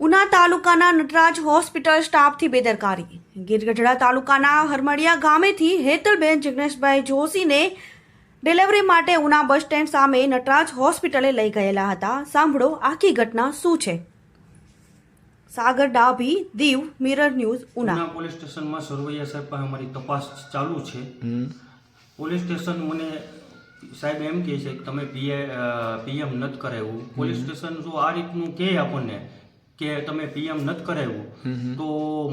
ઉના તાલુકાના નટરાજ હોસ્પિટલ સ્ટાફથી બેદરકારી. ગીરગઢડા તાલુકાના હરમડિયા ગામેથી હેતલબેન જિગ્નેશભાઈ જોશીને ડિલિવરી માટે ઉના બસ સ્ટેન્ડ સામે નટરાજ હોસ્પિટલે લઈ ગયેલા હતા. સાંભળો આખી ઘટના શું છે. Sagar Dabhi Diu mirror news Una. Una police સ્ટેશનમાં સરવૈયા સાહેબ પાસે અમારી તપાસ ચાલુ છે. પોલીસ સ્ટેશન મને સાહેબ એમ કહે છે કે તમે પીએ પીએમ નથી કરાવ્યું. પોલીસ સ્ટેશન જો આ રીતનું કહે આપણને કે તમે પીએમ નથી કરાવ્યું તો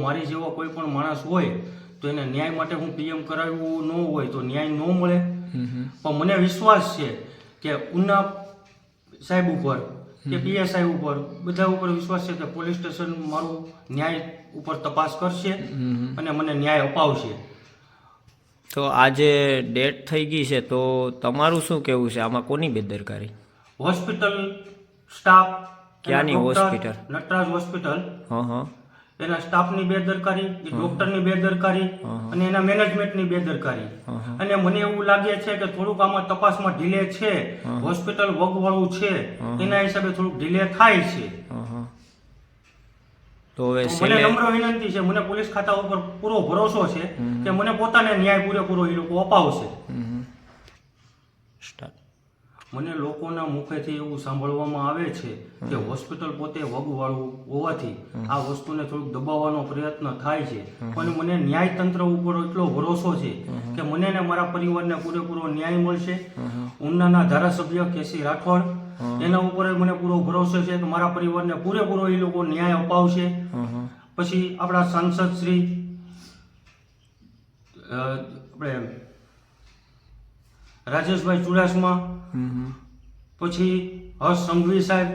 મારી જેવો કોઈ પણ માણસ હોય તો એને ન્યાય માટે હું પીએમ કરાવ્યું ન હોય તો ન્યાય ન મળે. પણ મને વિશ્વાસ છે કે ઉના સાહેબ ઉપર કે પીએસઆઈ ઉપર બધા ઉપર વિશ્વાસ છે કે પોલીસ સ્ટેશન મારું ન્યાય ઉપર તપાસ કરશે અને મને ન્યાય અપાવશે. તો આજે ડેટ થઈ ગઈ છે તો તમારું શું કહેવું છે? આમાં કોની બેદરકારી? હોસ્પિટલ સ્ટાફ ક્યાંની હોસ્પિટલ? નટરાજ હોસ્પિટલ. હં હં. એના સ્ટાફની બેદરકારી એ ડોક્ટરની બેદરકારી અને એના મેનેજમેન્ટની બેદરકારી. અને મને એવું લાગે છે કે થોડુંક આમાં તપાસમાં ઢીલે છે હોસ્પિટલ વગવાળું છે એના હિસાબે થોડુંક ઢીલે થાય છે. તો હવે મને નમ્ર વિનંતી છે મને પોલીસ ખાતા ઉપર પૂરો ભરોસો છે કે મને પોતાને ન્યાય પૂરેપૂરો એ લોકો અપાવશે. મને લોકોના મુખેથી એવું સાંભળવામાં આવે છે કે હોસ્પિટલ પોતે વગવાળું હોવાથી આ વસ્તુને થોડુંક દબાવવાનો પ્રયત્ન થાય છે. પણ મને ન્યાયતંત્ર ઉપર એટલો ભરોસો છે કે મને ને મારા પરિવારને પૂરેપૂરો ન્યાય મળશે. ઉનાના ધારાસભ્ય કેસી રાઠોડ એના ઉપર મને પૂરો ભરોસો છે કે મારા પરિવારને પૂરેપૂરો એ લોકો ન્યાય અપાવશે. પછી આપણા સાંસદ શ્રી આપણે રાજેશભાઈ ચુડાસમા પછી હર્ષ સંઘવી સાહેબ.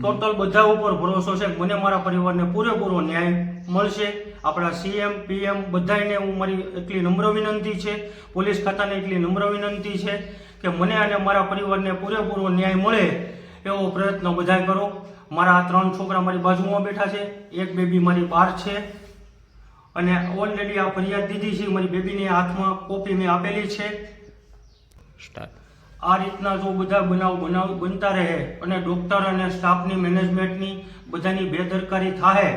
ટોટલ બધા ઉપર ભરોસો છે મને મારા પરિવારને પૂરેપૂરો ન્યાય મળશે. આપણા સીએમ પીએમ બધાને હું મારી એટલી નમ્ર વિનંતી છે. પોલીસ ખાતાને એટલી નમ્ર વિનંતી છે કે મને અને મારા પરિવારને પૂરેપૂરો ન્યાય મળે એવો પ્રયત્ન બધાય કરો. મારા આ ત્રણ છોકરા મારી બાજુમાં બેઠા છે. એક બેબી મારી બહાર છે. અને ઓલરેડી આ ફરિયાદ દીધી છે મારી બેબીની હાથમાં કોપી મેં આપેલી છે. સ્ટાર્ટ. આ રીતના જો બધા બનાવ બનાવ બનતા રહે અને ડોક્ટર અને સ્ટાફની મેનેજમેન્ટની બધાની બેદરકારી થાય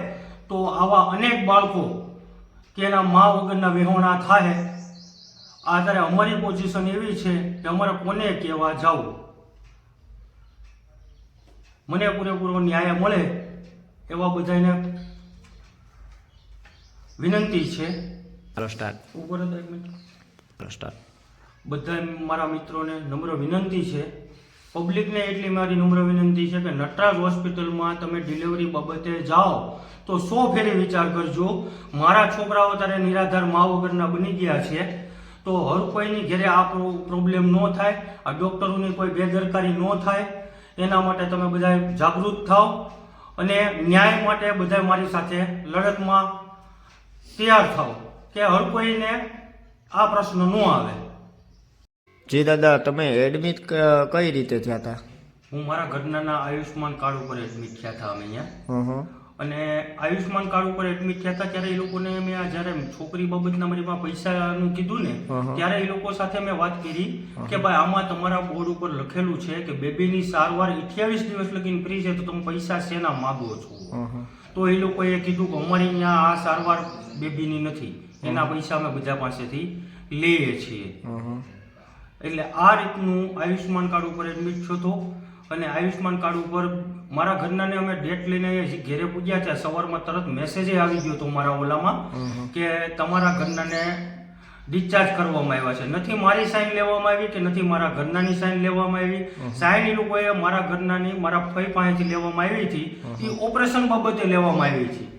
તો આવા અનેક બાળકો કે એના મા વગરના વિહોણા થાય આધારે અમારી પોઝિશન એવી છે કે અમારે કોને કહેવા જાવું? મને પૂરેપૂરો ન્યાય મળે એવા બધાને વિનંતી છે. ચાલો ઉપર હતા એક મિનિટ. સ્ટાર્ટ. બધા મારા મિત્રોને નમ્ર વિનંતી છે. પબ્લિકને એટલી મારી નમ્ર વિનંતી છે કે નટરાજ હોસ્પિટલમાં તમે ડિલિવરી બાબતે જાઓ તો સો ફેરી વિચાર કરજો. મારા છોકરાઓ ત્યારે નિરાધાર મા વગરના બની ગયા છે. તો હર કોઈની ઘેરે આ પ્રોબ્લેમ ન થાય, આ ડૉક્ટરોની કોઈ બેદરકારી ન થાય, એના માટે તમે બધા જાગૃત થાઓ અને ન્યાય માટે બધા મારી સાથે લડતમાં તૈયાર થાઓ. કે હર કોઈને આ પ્રશ્ન ન આવે. જી દાદા તમે એડમિટ કઈ રીતે થયા હતા હું મારા ઘરનાના આયુષ્માન કાર્ડ ઉપર એડમિટ થયા હતા અમે અહીંયા. અને આયુષ્માન કાર્ડ ઉપર એડમિટ થયા હતા ત્યારે એ લોકોને મેં આ જ્યારે છોકરી બાબતના મારી પૈસાનું કીધું ને ત્યારે એ લોકો સાથે મેં વાત કરી કે ભાઈ આમાં તમારા બોર્ડ ઉપર લખેલું છે કે બેબીની સારવાર 28 દિવસ લગીને ફ્રી છે તો તમે પૈસા શેના માગો છો? તો એ લોકોએ કીધું કે અમારી અહીંયા આ સારવાર બેબીની નથી. એના પૈસા અમે બધા પાસેથી લઈએ છીએ. એટલે આ રીતનું આયુષ્માન કાર્ડ ઉપર એડમિટ છો તો અને આયુષ્માન કાર્ડ ઉપર મારા ઘરનાને અમે ડેટ લઈને ઘેરે પૂજ્યા છે સવારમાં તરત મેસેજ આવી ગયો હતો મારા ઓલામાં કે તમારા ઘરનાને ડિસ્ચાર્જ કરવામાં આવ્યા છે. નથી મારી સાઇન લેવામાં આવી કે નથી મારા ઘરનાની સાઇન લેવામાં આવી? સાઈન એ લોકોએ મારા ઘરનાની મારા ફઈ પાસેથી લેવામાં આવી હતી. એ ઓપરેશન બાબતે લેવામાં આવી હતી.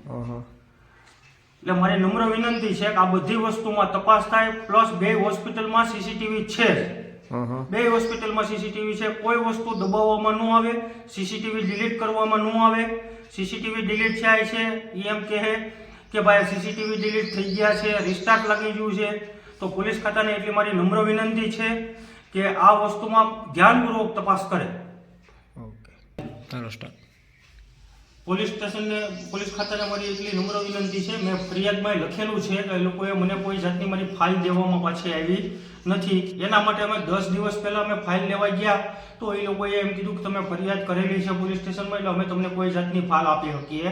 એટલે મારી નમ્ર વિનંતી છે કે આ બધી વસ્તુમાં તપાસ થાય પ્લસ બે હોસ્પિટલમાં સીસીટીવી છે બે હોસ્પિટલમાં સીસીટીવી છે. કોઈ વસ્તુ દબાવવામાં ન આવે સીસીટીવી ડિલીટ કરવામાં ન આવે. સીસીટીવી ડિલીટ થાય છે એમ કહે કે ભાઈ સીસીટીવી ડિલીટ થઈ ગયા છે રિસ્ટાર્ટ લાગી ગયું છે. તો પોલીસ ખાતાને એટલી મારી નમ્ર વિનંતી છે કે આ વસ્તુમાં ધ્યાનપૂર્વક તપાસ કરે. ઓકે. ચાલો સ્ટાર્ટ પોલીસ સ્ટેશનને પોલીસ ખાતાને મારી એટલી નમ્ર વિનંતી છે. મેં ફરિયાદમાં લખેલું છે કે એ લોકોએ મને કોઈ જાતની મારી ફાઇલ દેવામાં પાછી આવી નથી. એના માટે અમે દસ દિવસ પહેલાં અમે ફાઇલ લેવા ગયા તો એ લોકોએ એમ કીધું કે તમે ફરિયાદ કરેલી છે પોલીસ સ્ટેશનમાં એટલે અમે તમને કોઈ જાતની ફાઇલ આપી શકીએ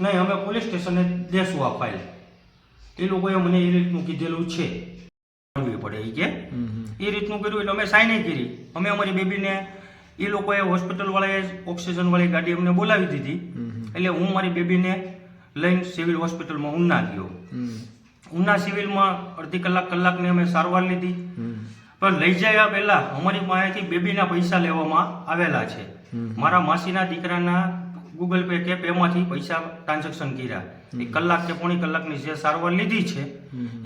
નહીં. અમે પોલીસ સ્ટેશને દેશું આ ફાઇલ. એ લોકોએ મને એ રીતનું કીધેલું છે. કરવી પડે એ કે. એ રીતનું કર્યું એટલે અમે સાઇન કરી. અમે અમારી બેબીને એ લોકોએ હોસ્પિટલવાળાએ ઓક્સિજનવાળી ગાડી અમને બોલાવી દીધી. એટલે હું મારી બેબીને લઈને સિવિલ હોસ્પિટલમાં ઉના ગયો ઉના સિવિલમાં અડધી કલાક કલાકની અમે સારવાર લીધી. પણ લઈ જાય પહેલા અમારી પાસેથી બેબીના પૈસા લેવામાં આવેલા છે. મારા માસીના દીકરાના ગૂગલ પે કે એમાંથી પૈસા ટ્રાન્ઝેક્શન કર્યા. એ કલાક કે પોણી કલાકની જે સારવાર લીધી છે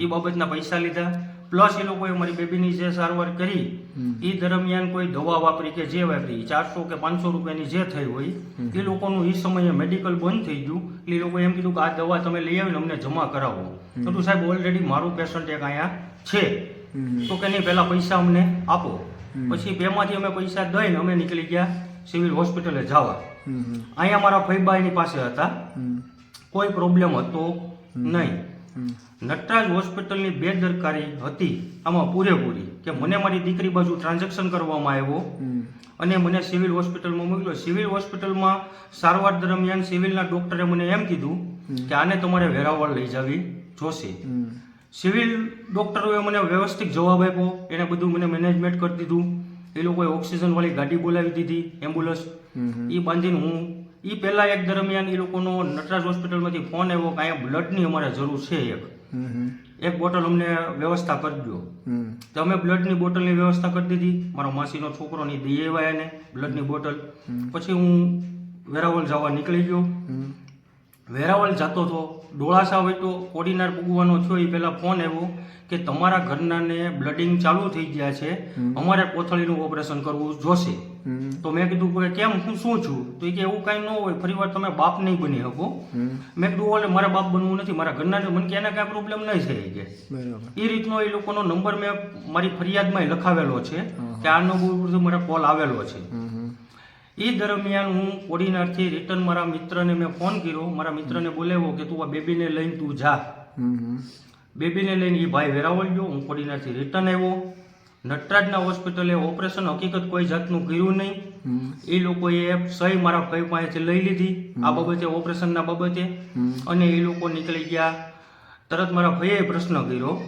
એ બાબતના પૈસા લીધા. પ્લસ એ લોકોએ મારી બેબીની જે સારવાર કરી એ દરમિયાન કોઈ દવા વાપરી કે જે વાપરી ચારસો કે પાંચસો રૂપિયાની જે થઈ હોય એ લોકોનું એ સમયે મેડિકલ બંધ થઈ ગયું. એટલે એ લોકોએ એમ કીધું કે આ દવા તમે લઈ આવીને અમને જમા કરાવો. તો તું સાહેબ ઓલરેડી મારું પેશન્ટ એક અહીંયા છે. તો કે નહીં પહેલા પૈસા અમને આપો. પછી બેમાંથી અમે પૈસા દઈને અમે નીકળી ગયા સિવિલ હોસ્પિટલે જવા. અહીંયા મારા ફઈબા પાસે હતા. કોઈ પ્રોબ્લેમ હતો નહીં. નટરાજ હોસ્પિટલની બેદરકારી હતી આમાં પૂરેપૂરી કે મને મારી દીકરી બાજુ ટ્રાન્ઝેક્શન કરવામાં આવ્યો અને મને સિવિલ હોસ્પિટલમાં મોકલ્યો. સિવિલ હોસ્પિટલમાં સારવાર દરમિયાન સિવિલના ડોક્ટરે મને એમ કીધું કે આને તમારે વેરાવળ લઈ જવી જોશે. સિવિલ ડોક્ટરોએ મને વ્યવસ્થિત જવાબ આપ્યો. એને બધું મને મેનેજમેન્ટ કરી દીધું. એ લોકોએ ઓક્સિજનવાળી ગાડી બોલાવી દીધી એમ્બ્યુલન્સ. એ બાંધીને હું એ પહેલાં એક દરમિયાન એ લોકોનો નટરાજ હોસ્પિટલમાંથી ફોન આવ્યો કે અહીંયા બ્લડની અમારે જરૂર છે એક. એક બોટલ અમને વ્યવસ્થા કરી દો તો અમે બ્લડની બોટલની વ્યવસ્થા કરી દીધી. મારો માસીનો છોકરો ની દઈ આવ્યા એને બ્લડની બોટલ. પછી હું વેરાવળ જવા નીકળી ગયો. વેરાવળ જતો હતો ડોળાસા હોય તો કોડીનાર પૂગવાનો છો એ પહેલાં ફોન આવ્યો કે તમારા ઘરનાને બ્લડિંગ ચાલુ થઈ ગયા છે અમારે કોથળીનું ઓપરેશન કરવું જોશે. તો મેં કીધું કે કેમ હું શું છું? તો એ કે એવું કાંઈ ન હોય ફરી વાર તમે બાપ નહીં બની શકો. મેં કીધું ઓલે મારા બાપ બનવું નથી મારા ઘરના મને કે એને કાંઈ પ્રોબ્લેમ નહીં થઈ કે. એ રીતનો એ લોકોનો નંબર મેં મારી ફરિયાદમાં લખાવેલો છે કે આ નંબર ઉપરથી મારે કોલ આવેલો છે. એ દરમિયાન હું કોડીનારથી રિટર્ન મારા મિત્રને મેં ફોન કર્યો. મારા મિત્રને બોલાવ્યો કે તું આ બેબીને લઈને તું જા. બેબીને લઈને એ ભાઈ વેરાવળ ગયો. હું કોડીનારથી રિટર્ન આવ્યો. નટરાજના હોસ્પિટલે ઓપરેશન હકીકત કોઈ જાતનું કર્યું નહીં. એ લોકોએ સહી મારા ભાઈ પાસેથી લઈ લીધી. આ બાબતે ઓપરેશનના બાબતે. અને એ લોકો નીકળી ગયા. તરત મારા ભાઈએ પ્રશ્ન કર્યો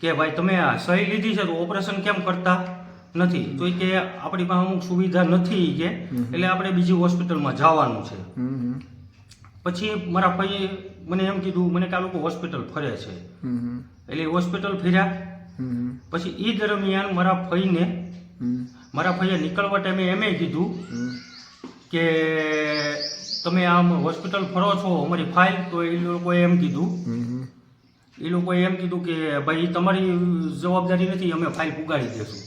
કે ભાઈ તમે આ સહી લીધી છે તો ઓપરેશન કેમ કરતા? નથી. તો કે આપણી પાસે અમુક સુવિધા નથી કે એટલે આપણે બીજી હોસ્પિટલમાં જવાનું છે. પછી મારા ભાઈએ મને એમ કીધું મને કે આ લોકો હોસ્પિટલ ફરે છે. એટલે હોસ્પિટલ ફર્યા. પછી એ દરમિયાન મારા ફઈને મારા ભાઈએ નીકળવા ટાઈમે એમ કીધું કે તમે આમ હોસ્પિટલ ફરો છો અમારી ફાઇલ તો એ લોકોએ એમ કીધું. એ લોકોએ એમ કીધું કે ભાઈ તમારી જવાબદારી નથી અમે ફાઇલ પુગાડી દેશું.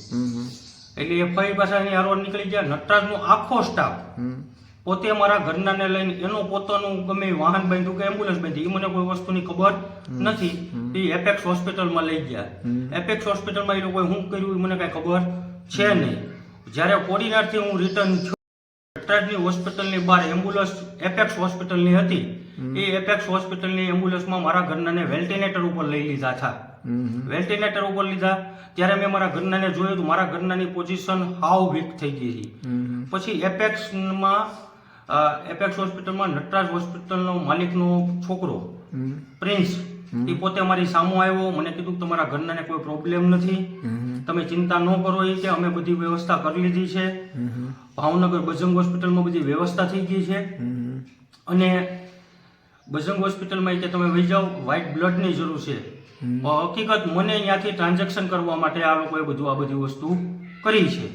એટલે એ ફાઇલ પાછાની હારવાર નીકળી ગયા. નટરાજનો આખો સ્ટાફ પોતે મારા ઘરનાને લઈને એનું પોતાનું ગમે વાહન બાંધ્યું કે એમ્બ્યુલન્સ બાંધી એ મને કોઈ વસ્તુની ખબર નથી. એ એપેક્સ હોસ્પિટલમાં લઈ ગયા. એપેક્સ હોસ્પિટલમાં એ લોકોએ શું કર્યું એ મને કાંઈ ખબર છે નહીં. જ્યારે કોડીનારથી હું રિટર્ન નટરાજની હોસ્પિટલની બહાર એમ્બ્યુલન્સ એપેક્સ હોસ્પિટલની હતી. એ એપેક્સ હોસ્પિટલની એમ્બ્યુલન્સમાં મારા ઘરનાને વેન્ટિલેટર ઉપર લઈ લીધા હતા. વેન્ટિલેટર ઉપર લીધા. ત્યારે મેં મારા ઘરનાને જોયું તો મારા ઘરનાની પોઝિશન હાવ વીક થઈ ગઈ હતી. પછી એપેક્સમાં એપેક્સ હોસ્પિટલમાં નટરાજ હોસ્પિટલનો માલિકનો છોકરો પ્રિન્સ એ પોતે અમારી સામો આવ્યો મને કીધું કે તમારા ઘરનાને કોઈ પ્રોબ્લેમ નથી. તમે ચિંતા ન કરો એ કે અમે બધી વ્યવસ્થા કરી લીધી છે. ભાવનગર બજરંગ હોસ્પિટલમાં બધી વ્યવસ્થા થઈ ગઈ છે. અને બજરંગ હોસ્પિટલમાં એ કે તમે વહી જાઓ વ્હાઇટ બ્લડની જરૂર છે. હકીકત મને ત્યાંથી ટ્રાન્ઝેક્શન કરવા માટે આ લોકોએ બધું આ બધી વસ્તુ કરી છે.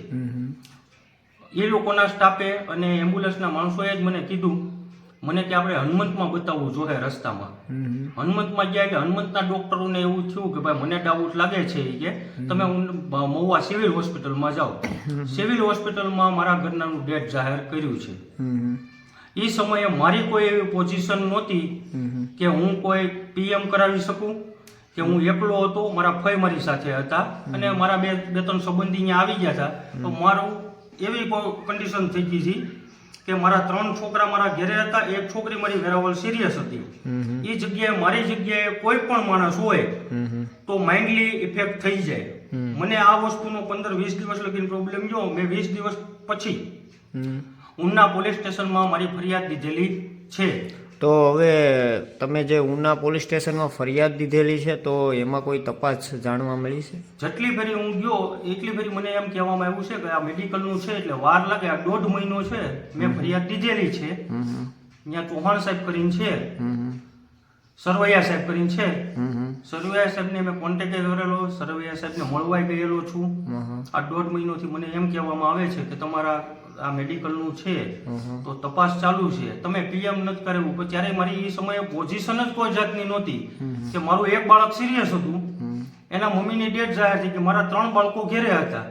એ લોકોના સ્ટાફે અને એમ્બ્યુલન્સના માણસોએ જ મને કીધું મને કે આપણે હનુમંતમાં બતાવવું જોઈએ રસ્તામાં. હનુમંતમાં ગયા એટલે હનુમંતના ડોક્ટરોને એવું થયું કે ભાઈ મને ડાઉટ લાગે છે કે તમે હું મહુવા સિવિલ હોસ્પિટલમાં જાઓ. સિવિલ હોસ્પિટલમાં મારા ઘરનાનું ડેટ જાહેર કર્યું છે. એ સમયે મારી કોઈ એવી પોઝિશન નહોતી કે હું કોઈ પીએમ કરાવી શકું કે હું એકલો હતો મારા ફઈ મારી સાથે હતા અને મારા બે બે ત્રણ સંબંધી અહીંયા આવી ગયા હતા. તો મારું એવી કન્ડિશન થઈ ગઈ હતી કે મારા ત્રણ છોકરા મારા ઘરે હતા એક છોકરી મારી વેરાવળ સિરિયસ હતી. એ જગ્યાએ મારી જગ્યાએ કોઈ પણ માણસ હોય તો માઇન્ડલી ઇફેક્ટ થઈ જાય. મને આ વસ્તુનો પંદર વીસ દિવસ લગીને પ્રોબ્લેમ જો મેં વીસ દિવસ પછી ઉના પોલીસ સ્ટેશનમાં મારી ફરિયાદ દીધેલી છે. તો હવે તમે જે ઉના પોલીસ સ્ટેશનમાં ફરિયાદ દીધેલી છે તો એમાં કોઈ તપાસ જાણવા મળી છે? જેટલી ફેરી હું ગયો એટલી ફેરી મને એમ કહેવામાં આવ્યું છે કે આ મેડિકલનું છે એટલે વાર લાગે આ દોઢ મહિનો છે મેં ફરિયાદ દીધેલી છે. ત્યાં ચૌહાણ સાહેબ કરીને છે. સરવૈયા સાહેબ કરીને છે. સરવૈયા સાહેબને મેં કોન્ટેક્ટ કરેલો સરવૈયા સાહેબને મળવા ગયેલો છું. આ દોઢ મહિનોથી મને એમ કહેવામાં આવે છે કે તમારા આ મેડિકલનું છે તો તપાસ ચાલુ છે. તમે પીએમ નથી કરેલું પણ ત્યારે મારી એ સમયે પોઝિશન જ કોઈ જાતની નહોતી. કે મારું એક બાળક સિરિયસ હતું. એના મમ્મીની ડેટ જાહેર થઈ કે મારા ત્રણ બાળકો ઘેરે હતા.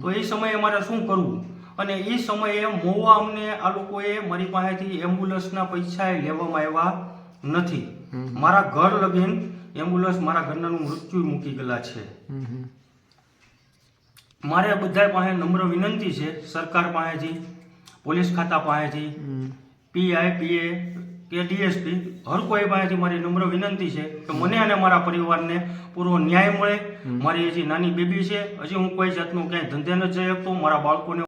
તો એ સમયે મારે શું કરવું? અને એ સમયે મોવા અમને આ લોકોએ મારી પાસેથી એમ્બ્યુલન્સના પૈસા લેવામાં આવ્યા નથી. મારા ઘર લગીન એમ્બ્યુલન્સ મારા ઘરનાનું મૃત્યુ મૂકી ગયેલા છે. મારે બધા પાસે નમ્ર વિનંતી છે સરકાર પાસેથી પોલીસ ખાતા પાસેથી પીઆઈ પીએ કે ડીએસપી હર કોઈ પાસેથી મારી નમ્ર વિનંતી છે કે મને અને મારા પરિવારને પૂરો ન્યાય મળે. મારી હજી નાની બેબી છે હજી હું કોઈ જાતનું ક્યાંય ધંધે નથી જઈ શકતો મારા બાળકોને